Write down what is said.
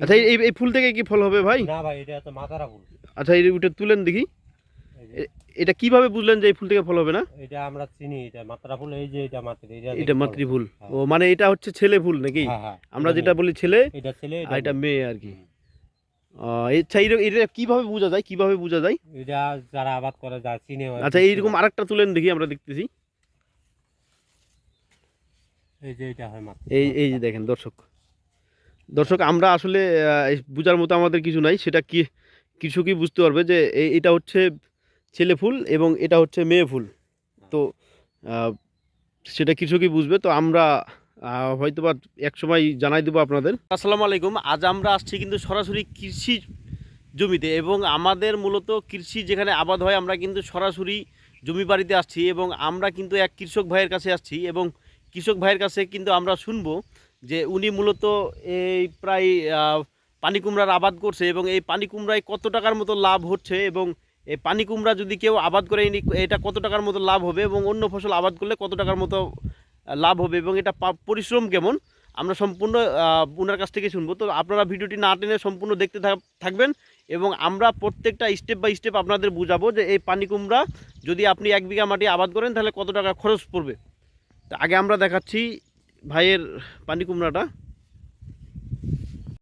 আচ্ছা এই এই ফুল থেকে কি ফল হবে ভাই? না ভাই এটা তো মাথারা ফুল আচ্ছা এই ওটা তুলেন দেখি। এটা কীভাবে বুঝলেন যে এই ফুল থেকে ফল হবে না? এটা আমরা চিনি এটা মাত্রা ফুল এই যে এটা মাত্রা এটা মাতৃ ফুল। ও মানে এটা হচ্ছে ছেলে ফুল নাকি? হ্যাঁ হ্যাঁ। আমরা যেটা বলি ছেলে এটা ছেলে আর এটা মেয়ে। আর কি। আচ্ছা এটা কীভাবে বোঝা যায়? কীভাবে বোঝা যায়? এটা যারা আবাদ করে যা চিনে হয়, আচ্ছা এইরকম আরেকটা তুলেন দেখি আমরা দেখতেছি। এই যে এটা হয় মাত্রা এই এই যে দেখেন দর্শক। দর্শক, আমরা আসলে বোঝার মতো আমাদের কিছু নাই। সেটা কি কৃষকই বুঝতে পারবে যে এটা হচ্ছে ছেলে ফুল এবং এটা হচ্ছে মেয়ে ফুল। তো সেটা কৃষকই বুঝবে? তো আমরা হয়তো বা এক সময় জানাই দেবো আপনাদের। আসসালামু আলাইকুম। আজ আমরা আসছি কিন্তু সরাসরি কৃষি জমিতে এবং আমাদের মূলত কৃষি যেখানে আবাদ হয়, আমরা কিন্তু সরাসরি জমি বাড়িতে আসছি এবং আমরা কিন্তু এক কৃষক ভাইয়ের কাছে আসছি এবং কৃষক ভাইয়ের কাছে কিন্তু আমরা শুনব যে উনি মূলত এই প্রায় পানি কুমড়ার আবাদ করছে এবং এই পানি কুমড়ায় কত টাকার মতো লাভ হচ্ছে এবং এই পানি কুমড়া যদি কেউ আবাদ করে এটা কত টাকার মতো লাভ হবে এবং অন্য ফসল আবাদ করলে কত টাকার মতো লাভ হবে এবং এটা পরিশ্রম কেমন? আমরা সম্পূর্ণ ওনার কাছ থেকে শুনব। তো আপনারা ভিডিওটি না টেনে সম্পূর্ণ দেখতে থাকবেন এবং আমরা প্রত্যেকটা স্টেপ বাই স্টেপ আপনাদের বুঝাবো যে এই পানি কুমড়া যদি আপনি এক বিঘা মাটি আবাদ করেন, তাহলে কত টাকা খরচ পড়বে? তো আগে আমরা দেখাচ্ছি ভাইয়ের পানি কুমড়াটা?